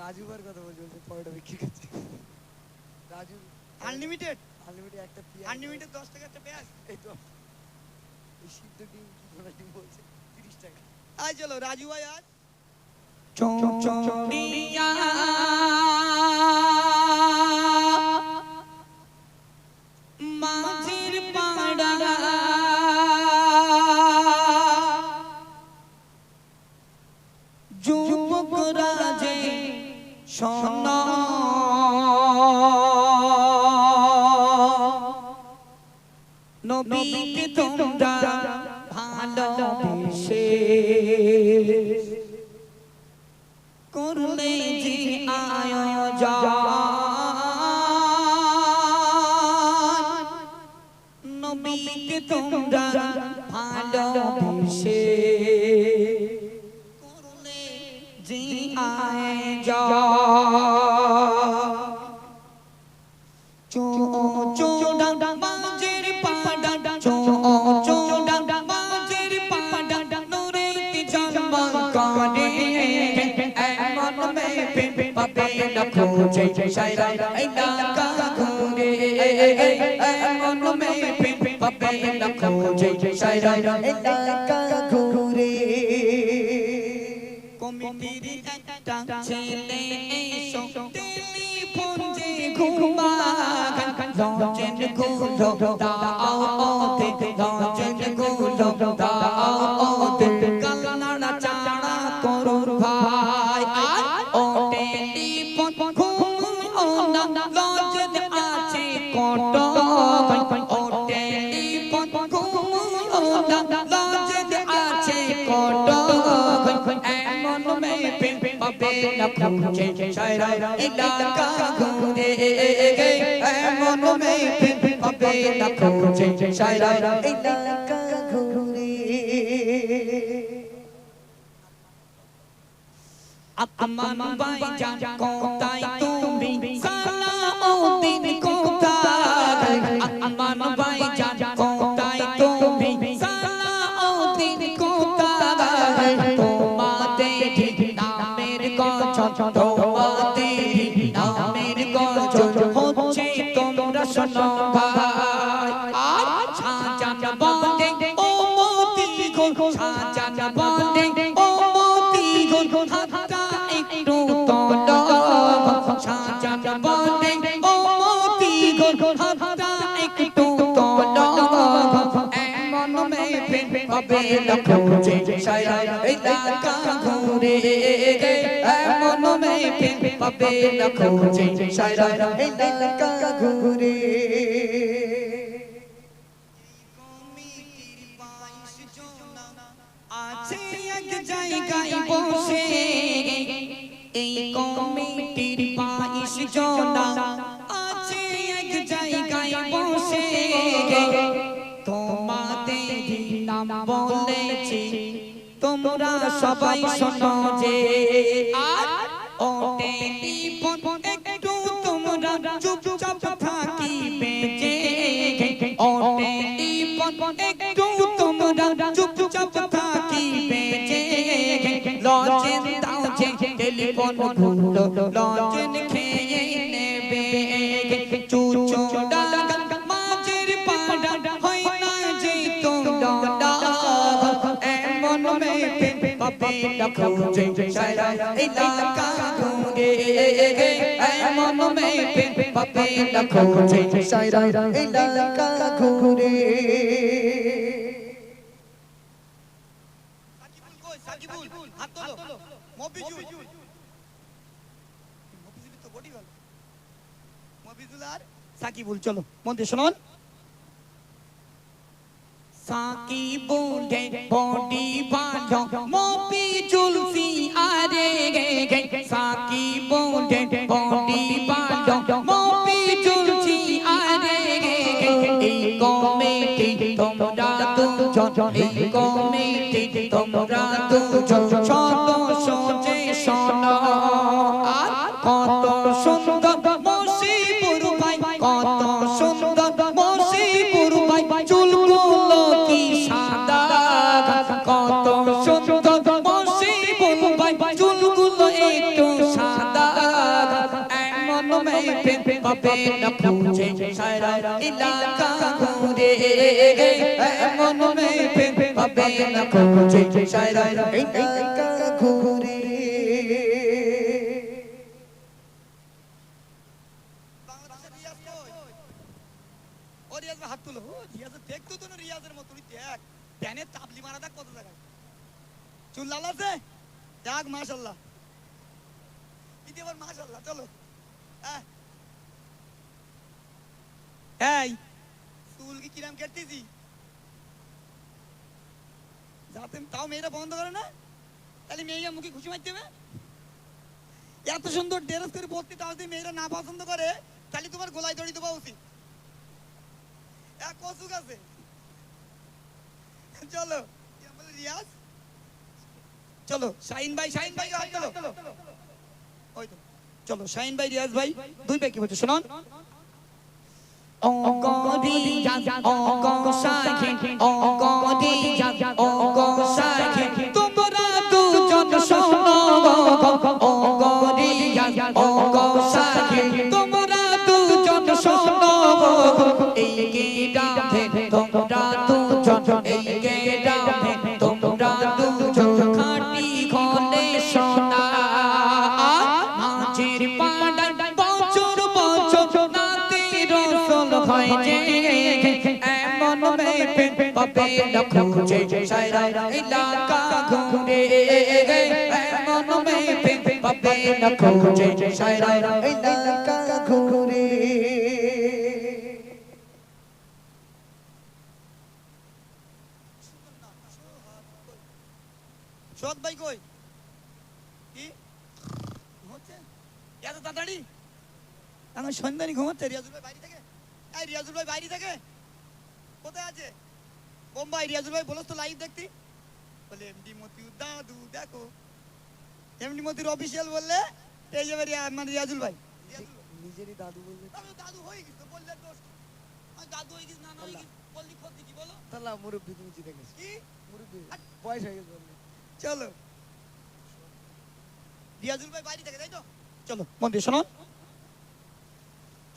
রাজু বার কথা বলছি বলছে পরোটা বিক্রি করছে। রাজু আনলিমিটেড আনলিমিটেড একটা পেঁয়াজ। আনলিমিটেড দশ টাকা একটা পেঁয়াজ? এই তো। এই সিদ্ধ ডিম কি ধরনের ডিম বলছে? তিরিশ টাকা। আয় চলো রাজু ভাই আজ চৌচড়িয়া মাঝের নবীকে তোমরা ভালোবেসে পে পাবে না খোঁজে সাইরা এলাকা ঘুরে এমন মে পে পাবে না খোঁজে সাইরা এলাকা ঘুরে কমিটির একটা ছেলে এসো টেলিফোন যে ঘুমা লজেনগুলো দাও তে লজেন পাবে না খুঁজে সারা এলাকা ঘুরে এমন মে পাবে না সারা কোথায় তুমি সালাউদ্দিন কোথায় হবে লক্ষ্য যে সারা এলাকা এই কমিটির বাইশ জনা নাম বলেছি, তোমরা সবাই শোনো যে আর ও টেলিফোন একটু তোমরা চুপচাপ থাকিবে যে। ও টেলিফোন একটু তোমরা চুপচাপ থাকিবে যে। লজেন দাও যে, টেলিফোনগুলো লজেন খেয়ে পাবে দেখো সারা এলাকা ঘুরে এমন মে পাবে দেখো সারা এলাকা ঘুরে হাত তোলো মফিজুল মফিজুল তো বডি ভালো মফিজুল আর সাকিবুল, চলো মন দিয়ে শুনুন সাকি বুলে বডি ভালো মপি জুলফি আরে গে গে। সাকি বুলে বডি ভালো মপি জুলফি আরে গে গে। এই কমিটি তোমরা দুজন, এই কমিটি তোমরা দুজন। সদস্য যে শোনো, আর কত পাবে না খুঁজে সারা এলাকা ঘুরে এমন মেপে পাবে না খুঁজে সারা এলাকা ঘুরে হাত তুলো রিয়াজের দেখ তো তোর রিয়াজের মতো দেখ ধ্যানের তাবলি মারা দেখ কত জায়গায় চুল লাল আছে দেখ মাশাল্লাহ ইতি এবার মাশাল্লাহ চলো হ্যাঁ এই। চুল কি কিরাম কেটেছি যাতে তাও মেয়েরা বন্ধ করে না? তাহলে মেয়েরা মুখে খুশি মারতে হবে? এত সুন্দর ড্রেস করে পড়তে তাও যদি মেয়েরা না পছন্দ করে, তাহলে তোমার গোলায় দড়ি দেওয়া উচিত। কসুক আছে। চলো। রিয়াজ? চলো, শাহিন ভাই শাহিন ভাই তোলো ওই তো। চলো, শাহিন ভাই, রিয়াজ ভাই, দুই ভাই কি বলছো শুনুন ও গরিয়া ও গসাখে ও গরিয়া ও গসাখে তোমরা দুজন শোনো তোমরা দুজন শোনো এই গেরামে তোমরা কি তাড়াতাড়ি আমার সন্ধানী ঘুমাচ্ছে রিয়াজুল ভাই বাইরে থেকে এই রিয়াজুল ভাই বাইরে থেকে কোথায় আছে বোম্বাই রিয়াজুল ভাই বলো তো লাইভ দেখতি। বলে এমডি মতিউ দাদু দেখো। এমডি মতির অফিসিয়াল বললে এই যাবে মানে রিয়াজুল ভাই। নিজেরই দাদু বললে দাদু হয়ে গেছি বললে দোষ? দাদু হয়ে গেছি না হয়ে গেছি বললি ক্ষতি কি বলো। তাহলে মুরব্বী তুমি জিতে গেছো। কি? মুরব্বী বয়স হয়ে গেছে বললে। চলো। রিয়াজুল ভাই বাইরে থেকে তাই তো? চলো মন দিয়ে শোনো।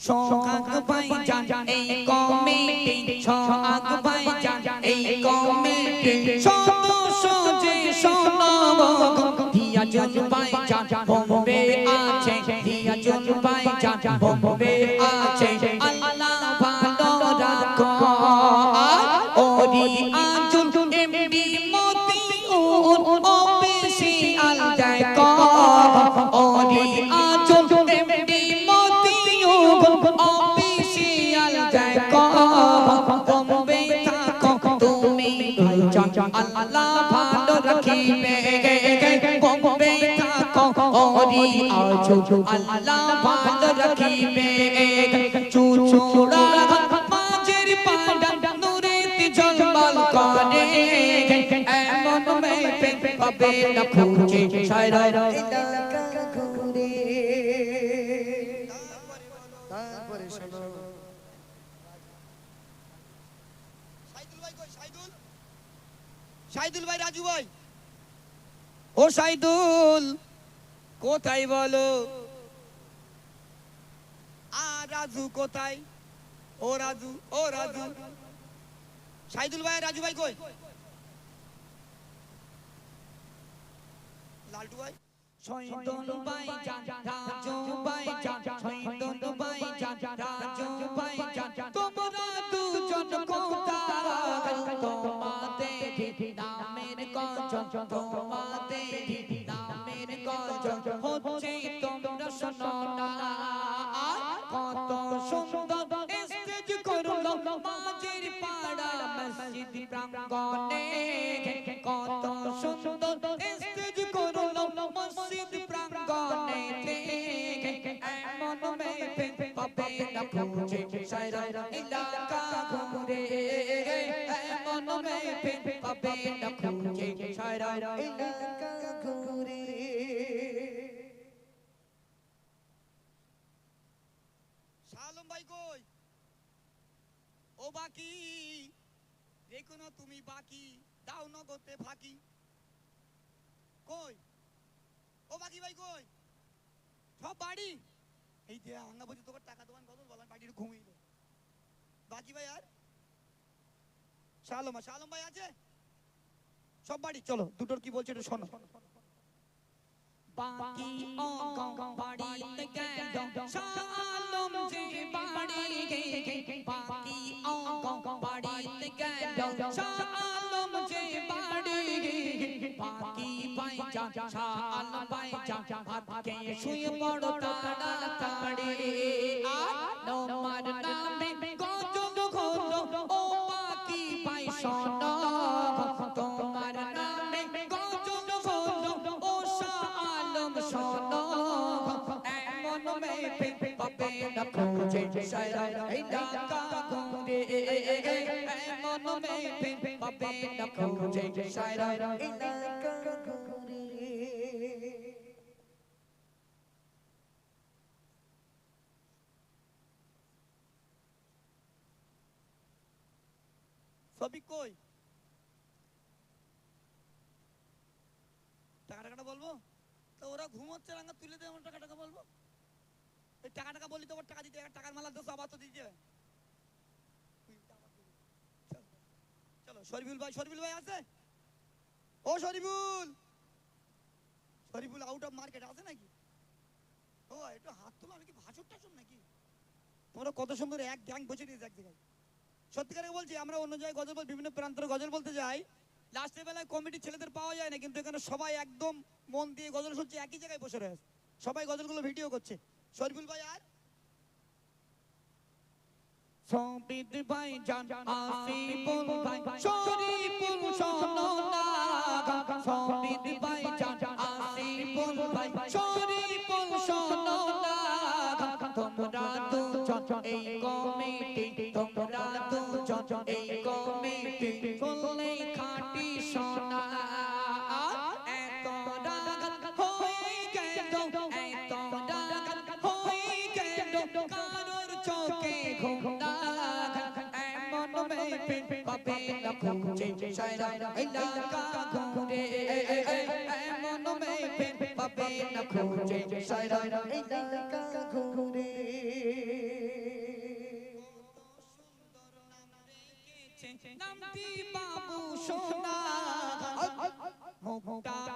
সোহাগ ভাই জান এই কমিটি সোহাগ ভাই জান এই কমিটি শোনো সোজে শোনো দিয়া জল ভাই জান বোম্বে আছে দিয়া জল ভাই জান বোম্বে আছে আল্লাহ ভালো রাখিবে বোম্বে থাকো ওরি আজুল আল্লাহ ভালো রাখিবে চুচুড়া মাঝের পাড়া নুরেতে ঝলমল করে এমন মেপে পাবে না খুঁজে সারা সাইদুল ভাই, রাজু ভাই। ও সাইদুল, কোথায় বলো? আ রাজু কোথায়? ও রাজু ও রাজু। সাইদুল ভাই রাজু ভাই কই? লালটু ভাই? শয়তন বাই জান তোমাদের নামের গঞ্জন হচ্ছে তোমরা শোনো না কত সুন্দর স্টেজ করল মাঝের পাড়া মসজিদ প্রাঙ্গণে কত সুন্দর স্টেজ করল মসজিদ প্রাঙ্গণে এমন মেপে পাবে না খুঁজে সারা এলাকা ঘুরে এমন মেপে পাবে না ঘুরে শালম ভাই কই ও বাকি দেখো না তুমি বাকি দাও নগদে ফাঁকি। কই? ও বাকি ভাই কই সব বাড়ি? এই যে আঙ্গা বলছি তোকে টাকা দোকান কত? বললাম বাড়ির ঘুমিয়ে দে বাকি ভাই আর? শালম শালম ভাই আছে? সব বাড়ি চলো দুটোর কি বলছে একটু শোনো। বাকি পাই পাই সবই কই টাকা টাকাটা বলব? তো ওরা ঘুমোচ্ছে রাঙ্গা তুলে দে আমার টাকা টাকা বলব? টাকা টাকা বললি তো ওর টাকা দিতে টাকার দোষ আবার তো দিতে। চলো, শরীফুল ভাই শরীফুল ভাই আছে? ও Shariful! Shariful out of market আছে নাকি? ও একটু হাত আমি কি টাসুর নাকি? তোমরা কত সুন্দর এক গ্যাং বসে দিয়েছে এক জায়গায়। সত্যিকারে বলছি আমরা অন্য জায়গায় গজল বল বিভিন্ন প্রান্তরে গজল বলতে যাই। লাস্টের বেলায় কমিটির ছেলেদের পাওয়া যায় না কিন্তু এখানে সবাই একদম মন দিয়ে গজল শুনছে একই জায়গায় বসে রয়েছে। সবাই গজলগুলো ভিডিও করছে। শরীফুল ভাই আর? সবিত ভাই জান আসিফুল ভাই শরীফুল শোনো না সবিত ভাই জান আসিফুল ভাই শরীফুল শোনো না তোমরা দুজন এই কমিটি তোমরা দুজন এই কমিটি। বললে না এমন মেপে পাবে না খুঁজে সারা এলাকা ঘুরে। এমন মেপে পাবে না খুঁজে সারা এলাকা ঘুরে। নামটি বাবু সোনা। মুখটা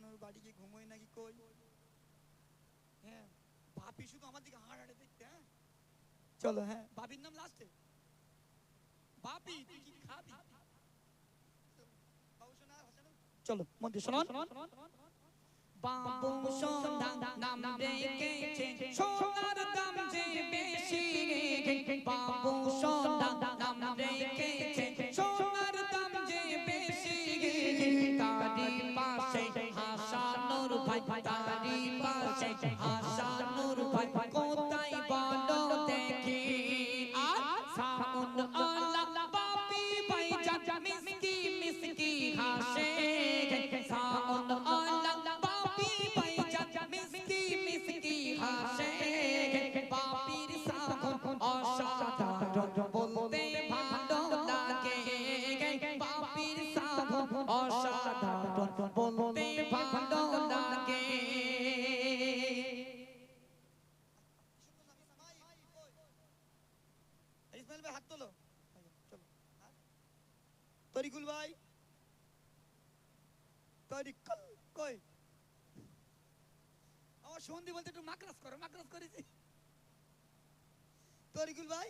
হাসানুর বাড়ি গিয়ে ঘুমোয় নাকি কই? হ্যাঁ বাপি শুধু আমার দিকে হাড় হাড়ে দেখতে হ্যাঁ? চলো হ্যাঁ বাপির নাম লাস্টে বাপি তুই কি খাবি? চলো মন দিয়ে শোনান। বাবু সোনা নাম রেখেছে সোনার দাম যে বেশি। বাবু সোনা তরিকুল কই আমার সন্ধি বলতে একটু মাকরাস করো মাকরাস করেছি। তরিকুল ভাই?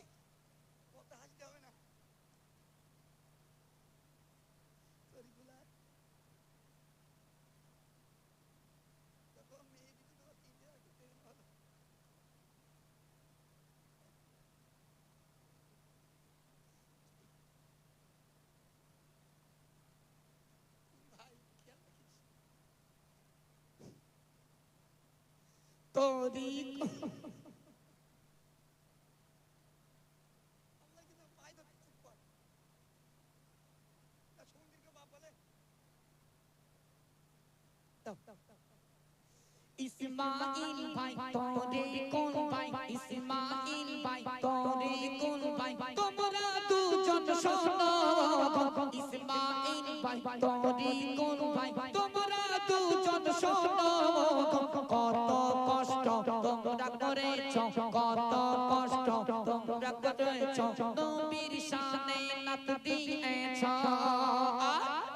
طريق ইসমাইল ভাই তোরে কোন ভাই ইসমাইল ভাই তোরে কোন ভাই তোমরা দুজন শোনো ইসমাইল ভাই তোরে কোন নবীর শানে নাত দিয়েছ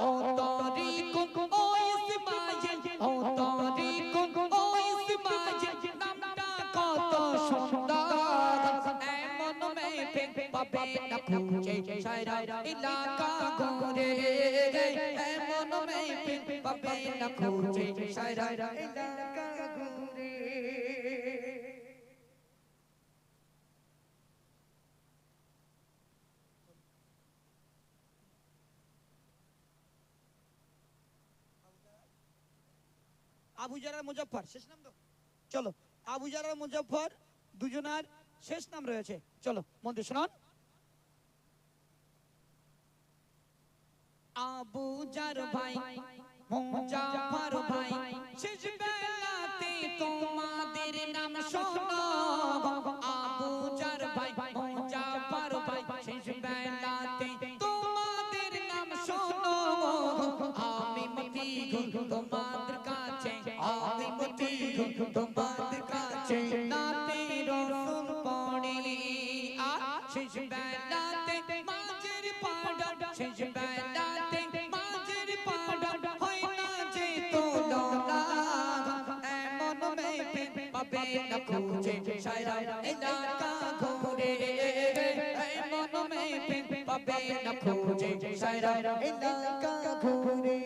ও তরি কুক ও ইসমাইল ও তরি কুক ও ইসমাইল নামটা কত সুন্দর এমন মেয়ে পাবে না খুঁজে সারা এলাকা ঘুরে এমন মেয়ে পাবে না খুঁজে সারা এলাকা ঘুরে আবু জারার মুজফর শেষ নাম তো? চলো, আবু জারার মুজফর দুজনার শেষ নাম রয়েছে। চলো মন্দির শোনান। আবু জার ভাই, মুজাফর ভাই, শেষ বেলাতে তোমাদের মতি তোমাদের কাছে নাতে রসুল পড়ি। শেষ বেলাতে মাঝের পাড়া শেষ বেলাতে মাঝের পাড়া হয় না যে তোলনা এমন মেয়ে পাবে না খুঁজে সারা এলাকা ঘুরে। এমন মেয়ে পাবে না খুঁজে সারা এলাকা ঘুরে।